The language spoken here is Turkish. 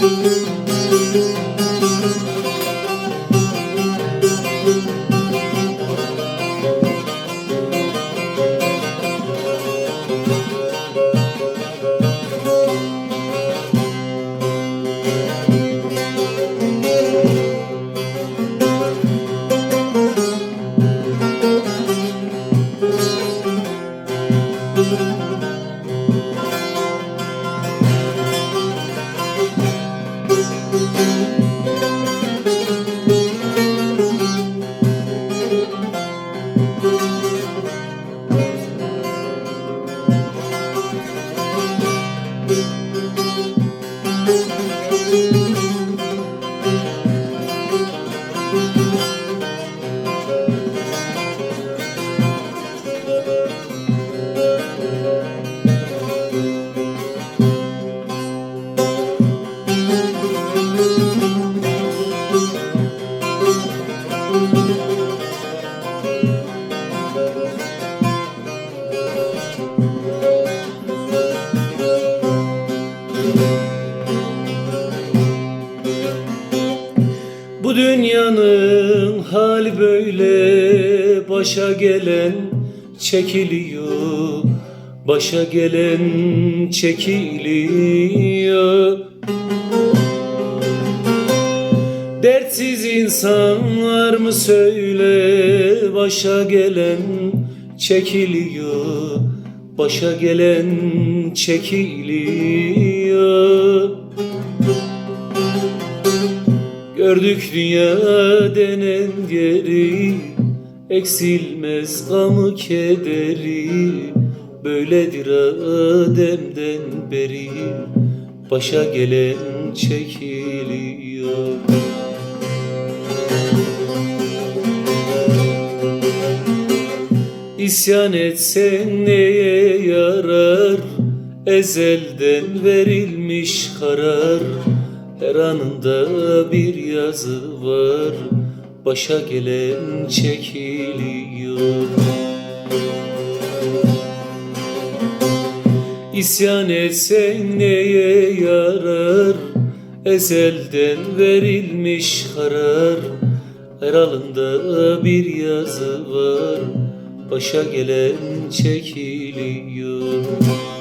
Müzik dünyanın hali böyle. Başa gelen çekiliyor Başa gelen çekiliyor. Dertsiz insanlar mı söyle başa gelen çekiliyor Başa gelen çekiliyor Gördük dünya denen yeri Eksilmez gamı kederi. Böyledir Adem'den beri Başa gelen çekiliyor. İsyan etsen neye yarar? Ezelden verilmiş karar Her anında bir yazı var Başa gelen çekiliyor. İsyan etsen neye yarar? Ezelden verilmiş karar. Her alında bir yazı var Başa gelen çekiliyor